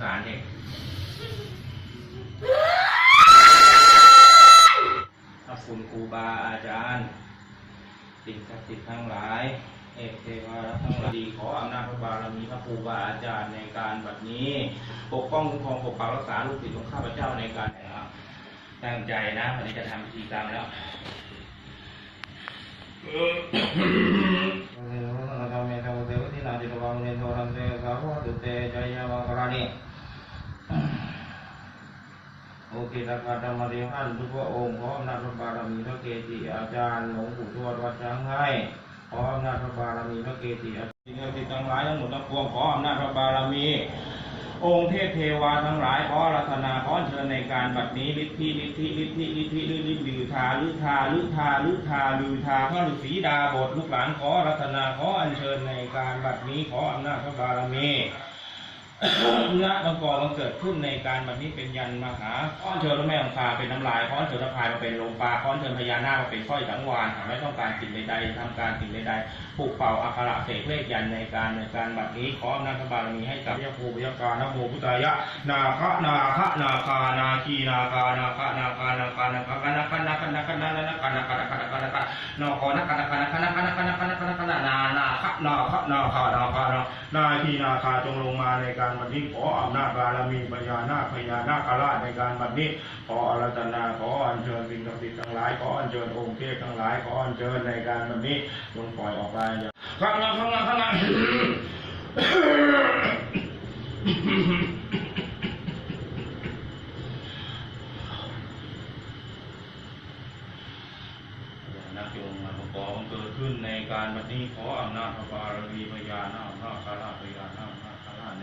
สารเด็กขอบคุณครูบาอาจารย์ สิ่งศักดิ์สิทธิ์ทั้งหลาย เอกเทวาทั้งหลายดีขออำนาจพระบารมีพระครูบาอาจารย์ในการบัดนี้ ปกป้องคุ้มครองปกปักรักษาลูกศิษย์ของข้าพเจ้าในการนะครับตั้งใจนะวันนี้จะทำพิธีกรรมแล้วาจิตวังเนโทรันเตสาวตุเตจยมังครานิโอเคตากาธรรมเรียนทุกพระองค์พร้อำนาจพระบารมีพระเกจิอาจารย์หลวงปู่ทวดวัดช้างให้พร้อำนาจพระบารมีพระเกจิอาจารย์ที่ทั้งหลายทั้งหมดทั้งปวงขออำนาจพระบารมี องค์เทพเทวาทั้งหลายขอรัตนาขอเชิญในการบัดนี้ฤทธิฤทธิฤทธิฤทธิฤทธิลือทาลือทาลือทาลือทาลือทาพระฤาษีดาบทลูกหลานขอรัตนาขออัญเชิญในการบัดนี้ขออำนาจพระบารมี เนื้อมังกรมันเกิดขึ้นในการบัดนี้เป็นยันมหาข้อนเชิญพระแม่องคาเป็นน้ำลายข้อนเชิญพระพายมาเป็นลงปลาข้อนเชิญพญานาคมาเป็นสร้อยสังวานหากไม่ต้องการสิ่งใดๆทำการสิ่งใดๆผูกเป่าอัคระเสกเลขยันในการในการบัดนี้ขออำนาจบารมีให้กับพระภูยากานะโมพุทธายะนาคะนาคะนาคานาคีนาคานาคะนาคานาคานาคานาคานาคานาคานาคานาคานาคานาคานาคานาคานาคอนาคานาคานาคานาคานาคานาคานาคานาคานาคนาคนาคะนาคะนาคานาคานาคนาคีนาคาจงลงมาในการบัดนี้ขออำนาจบารมีพญานาคพญานาคราชในการบัดนี้ ขออารัตนาขออัญเชิญสิ่งศักดิ์สิทธิ์ทั้งหลายขออัญเชิญองค์เทพทั้งหลายขออัญเชิญในการบัดนี้จงปล่อยออกไปอย่าข้างหน้าข้างหน้าข้างหน้านักโยมมาประกอบเกิดขึ้นในการบัดนี้ขออำนาจพระบารมีพญานาคนาคราชพญานาคนาคราชใ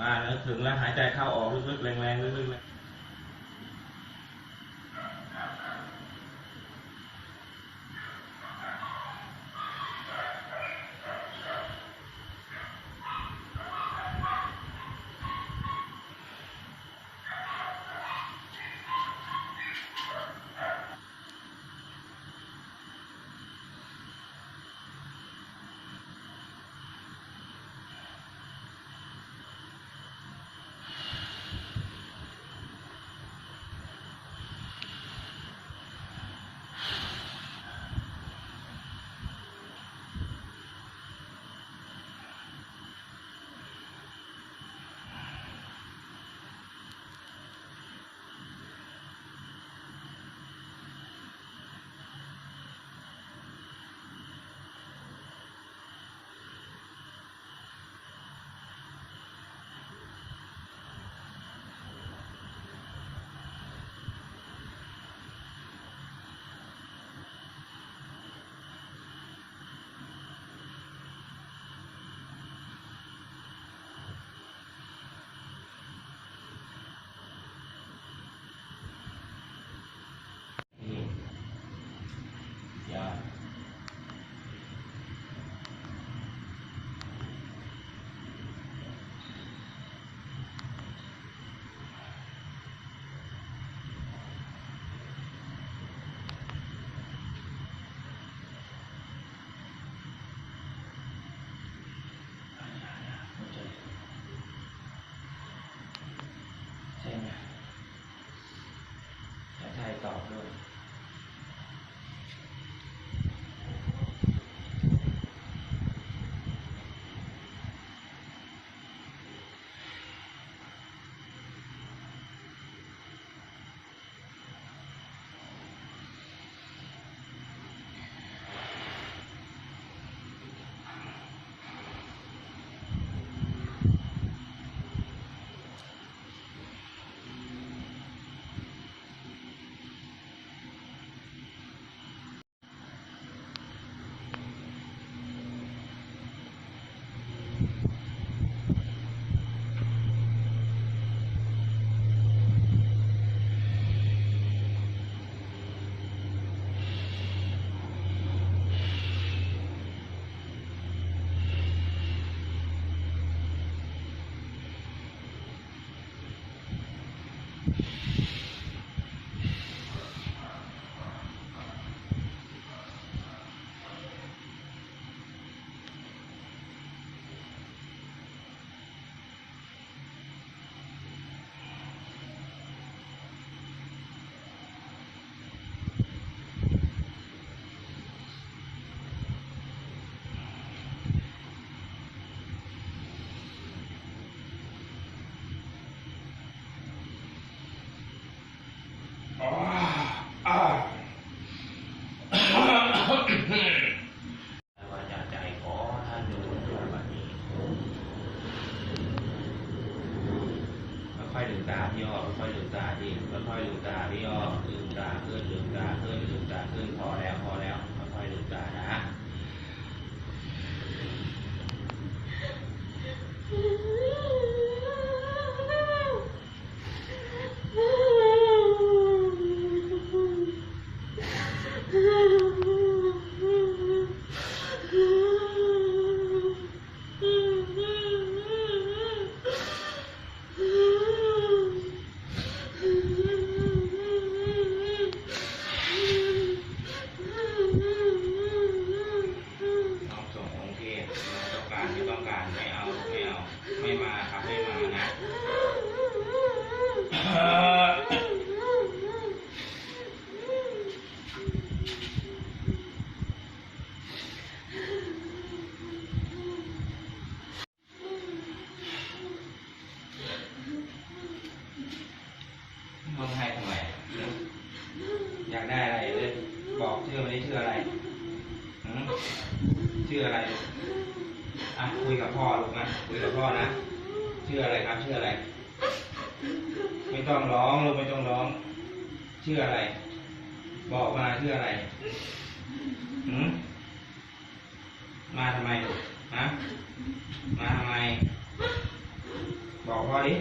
มาแล้วถึงแล้วหายใจเข้าออกลึกๆแรงๆลึกๆ ตาที่อ้อค่อยลืมตาที่ค่อยลืมตาที่อ้อลืมตาขึ้นลืมตาขึ้นลืมตาขึ้นพอแล้วพอแล้วค่อยๆลืมตานะ น้องส่งองค์เทพน้องต้องการไม่ต้องการไม่เอาไม่เอาไม่มาครับไม่มานะเอ่อมึงให้ทำไมอยากได้อะไรเลยบอกชื่อมาได้ชื่ออะไรหืม ชื่ออะไรอะคุยกับพ่อลูกนะคุยกับพ่อนะชื่ออะไรครับชื่ออะไร ไม่ต้องร้องลูกไม่ต้องร้องชื่ออะไร บอกมาชื่ออะไรหืมมาทำไมลูกฮะมาทำไม บอกพ่อดิ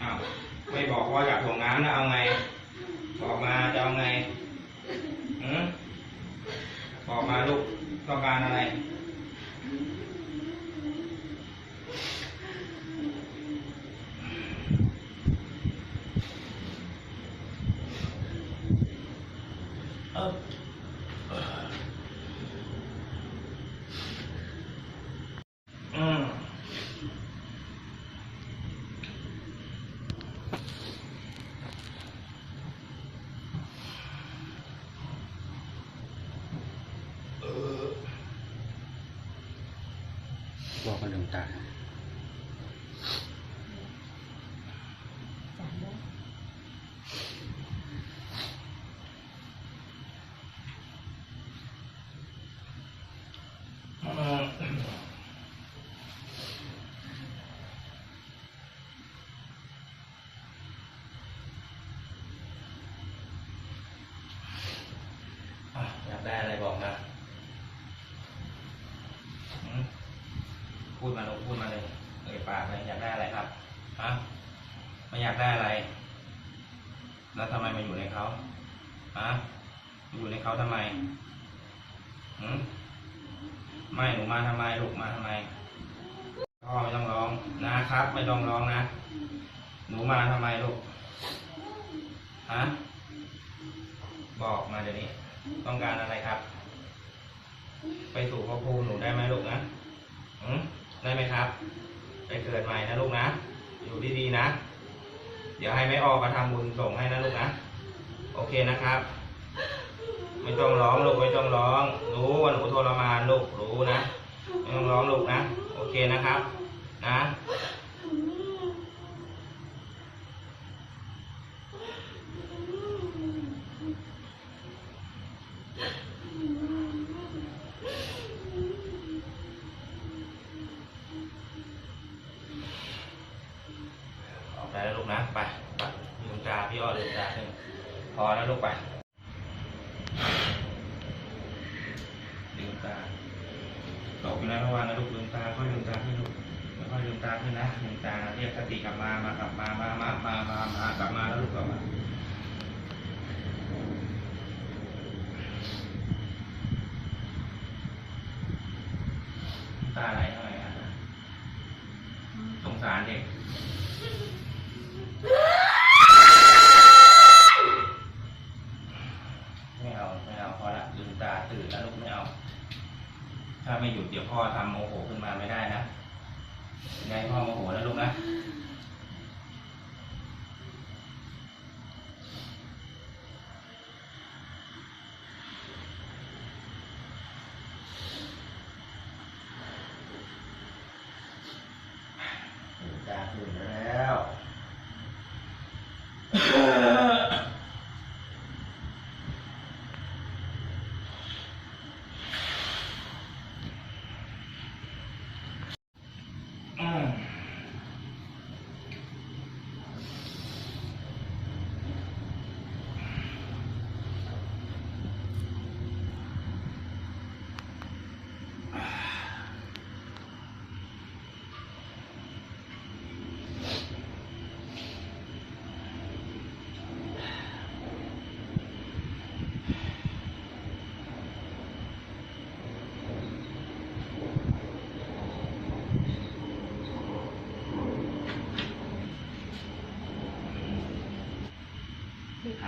อ้าวไม่บอกพ่ออยากถ่วงน้ำนะเอาไง บอกมาจะเอาไงหืม บอกมาลูกต้องการอะไร เอออืมเออ บอกกับหลวง ตาเอออะอยากได้อะไรบอกมาหืม พูดมาลูพูดมาเลยเอ่ยปากเลยอยากได้อะไรครับฮะไม่อยากได้อะไร แล้วทำไมมาอยู่ในเขาฮะอยู่ในเขาทำไมหืมไม่หนูมาทำไมลูกมาทำไมพ่อไม่ต้องร้องนะครับ ไม่ต้องร้องนะ หนูมาทำไมลูกฮะบอกมาเดี๋ยวนี้ ต้องการอะไรครับ ไปสู่พระภูมิหนูได้ไหมลูกนะอืม ได้ไหมครับ ไปเกิดใหม่นะลูกนะ อยู่ดีๆนะ เดี๋ยวให้แม่ออกมาทำบุญส่งให้นะลูกนะ โอเคนะครับ ไม่ต้องร้องลูกไม่ต้องร้อง รู้ว่าหนูทรมานลูกรู้นะ ไม่ต้องร้องลูกนะ โอเคนะครับ นะออกได้แล้วลูกนะไปไปลืมตาพี่อ้อลืมตาขึ้นพอแล้วลูกไป ลืมตาตกอยู่ในระหว่างนะลูกลืมตาค่อยลืมตาขึ้นลูกค่อยลืม ตาขึ้นนะลืมตาเรียกสติกลับมา มากลับมา มา มา มา มา มากลับมาแล้วลูกกลับมา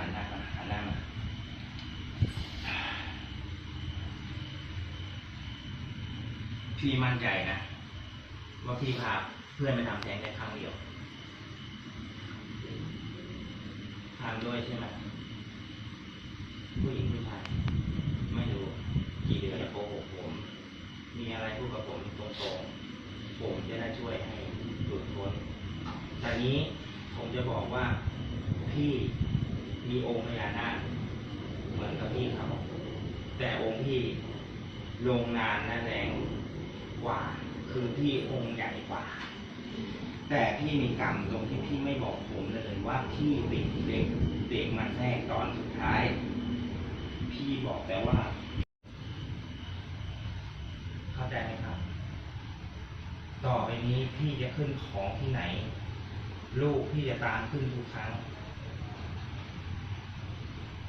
หันหน้าก่อนหันหน้ามาพี่มั่นใจนะ ว่าพี่พาเพื่อนไปทำแท้งได้ครั้งเดียวทำด้วยใช่ไหมผู้หญิงผู้ชายไม่รู้กี่เดือนโกหกผม มีอะไรพูดกับผมตรงๆผมจะได้ช่วยให้หลุดพ้นแต่นี้ผมจะบอกว่าพี่ มีองค์พญานาคเหมือนกับพี่เขาแต่องค์พี่ลงนานและแรงกว่า คือพี่องค์ใหญ่กว่า แต่พี่มีกรรมตรงที่พี่ไม่บอกผมเลยว่าพี่ติดเด็กเด็กมันแทรกตอนสุดท้าย พี่บอกแต่ว่า เข้าใจไหมครับ ต่อไปนี้พี่จะขึ้นของที่ไหน ลูกพี่จะตามขึ้นทุกครั้ง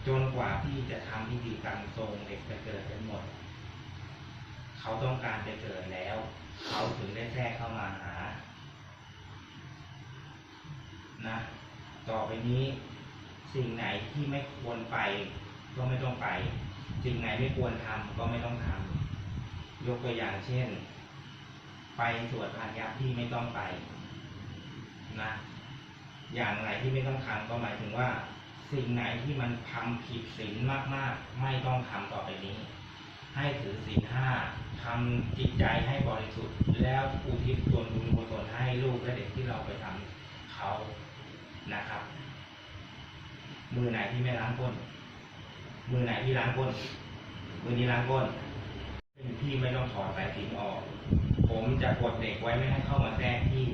จนกว่าพี่จะทำพิธีกรรมทรงเด็กจะเกิดกันหมด เขาต้องการจะเกิดแล้ว เขาถึงได้แทรกเข้ามาหา นะ ต่อไปนี้สิ่งไหนที่ไม่ควรไป ก็ไม่ต้องไป สิ่งไหนไม่ควรทำก็ไม่ต้องทำยกตัวอย่างเช่น ไปสวดพานยักษ์ที่ไม่ต้องไป นะ อย่างไรที่ไม่ต้องทำก็หมายถึงว่า สิ่งไหนที่มันทำผิดศีลมากๆ ไม่ต้องทำต่อไปนี้ ให้ถือศีลห้าทำจิตใจให้บริสุทธิ์ แล้วอุทิศส่วนบุญกุศลให้ลูกและเด็กที่เราไปทำเขานะครับ มือไหนที่ไม่ล้างก้น มือไหนที่ล้างก้น มือนี้ล้างก้นพี่ไม่ต้องถอดสายสินออก ผมจะกดเด็กไว้ไม่ให้เข้ามาแทรกพี่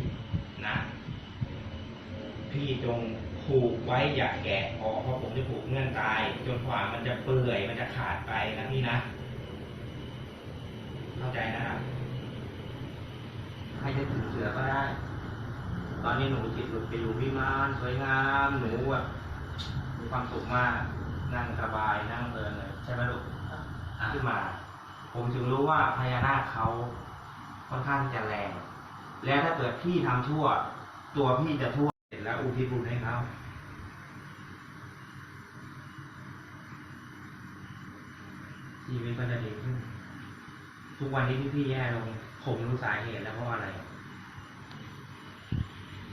พี่จงผูกไว้อย่าแกะออกเพราะผมจะผูกเงื่อนตาย จนกว่ามันจะเปื่อยมันจะขาดไปนะพี่นะ เข้าใจนะครับใครจะถือเสือก็ได้ ตอนนี้หนูจิตหลุดไปอยู่วิมานสวยงามหนูแบบมีความสุขมากนั่งสบายนั่งเพลินเลยใช่ไหมลูกขึ้นมา ผมถึงรู้ว่าพญานาคเขาค่อนข้างจะแรง แล้วถ้าเกิดพี่ทำชั่ว ตัวพี่จะทั่ว แล้วอุทิศบุญให้เขาชีวิตก็จะดีขึ้น ทุกวันนี้ที่พี่แย่ลงผมรู้สาเหตุแล้วเพราะอะไร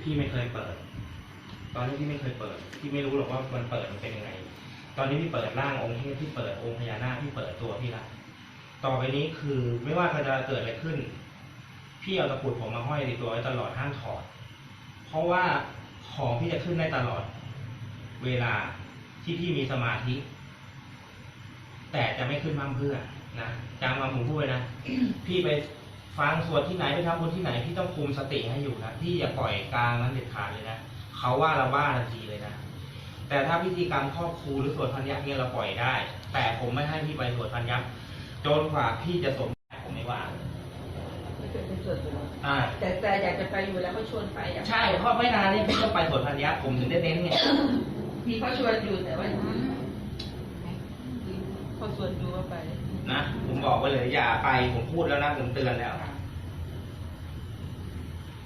พี่ไม่เคยเปิด ตอนนี้พี่ไม่เคยเปิด พี่ไม่รู้หรอกว่ามันเปิดมันเป็นยังไง ตอนนี้พี่เปิดร่างองค์เทพพี่เปิดองค์พญานาคพี่เปิดตัวพี่ละต่อไปนี้คือไม่ว่าจะเกิดอะไรขึ้น พี่เอาตะกรุดผมมาห้อยในตัวไว้ตลอดห้ามถอด เพราะว่า ของพี่จะขึ้นได้ตลอด เวลาที่พี่มีสมาธิ แต่จะไม่ขึ้นมั่มเพื่อนะจำมาผมพูดไว้นะพี่ไปฟังสวดที่ไหนไปทำบุญที่ไหนพี่ต้องคุมสติให้อยู่นะพี่อย่าปล่อยกลางนั้นเด็ดขาดเลยนะเขาว่าเราบ้าทันทีเลยนะแต่ถ้าพิธีกรรมครอบครูหรือสวดพันยักษ์เนี่ยเราปล่อยได้ แต่ผมไม่ให้พี่ไปสวดพันยักษ์จนกว่าพี่จะสมผมไม่ว่าเคย ส่วนตัวอ่า แต่แต่อยากจะไปอยู่แล้วเขาชวนไปอยากใช่เพราะไม่นานนี่พี่ต้องไปสวดพันยักษ์ผมถึงได้เน้นไงมีเขาชวนอยู่แต่ว่าเขาชวนอยู่ว่าไปนะผมบอกไว้เลยอย่าไปผมพูดแล้วนะผมเตือนแล้ว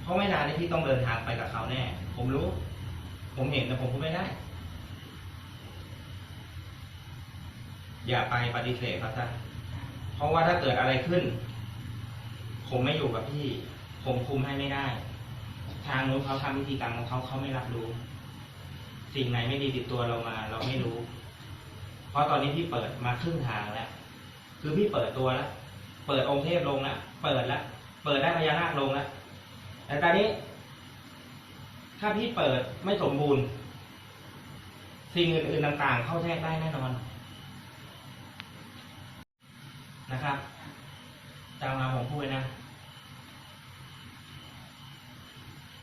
เพราะไม่นานนี่พี่ต้องเดินทางไปกับเขาแน่ ผมรู้ ผมเห็นแต่ผมพูดไม่ได้ อย่าไปปฏิเสธเขาซะเพราะว่าถ้าเกิดอะไรขึ้น ผมไม่อยู่กับพี่ ผมคุมให้ไม่ได้ ทางนู้นเขาทำพิธีกรรมของเขาเขาไม่รับรู้ สิ่งไหนไม่ดีติดตัวเรามา เราไม่รู้ เพราะตอนนี้พี่เปิดมาครึ่งทางแล้ว คือพี่เปิดตัวแล้ว เปิดองค์เทพลงแล้ว เปิดแล้ว เปิดได้พญานาคลงแล้ว แต่ตอนนี้ ถ้าพี่เปิดไม่สมบูรณ์ สิ่งอื่นๆต่าง ๆ เข้าแทรกได้แน่นอน นะครับจำมาผมพูดนะ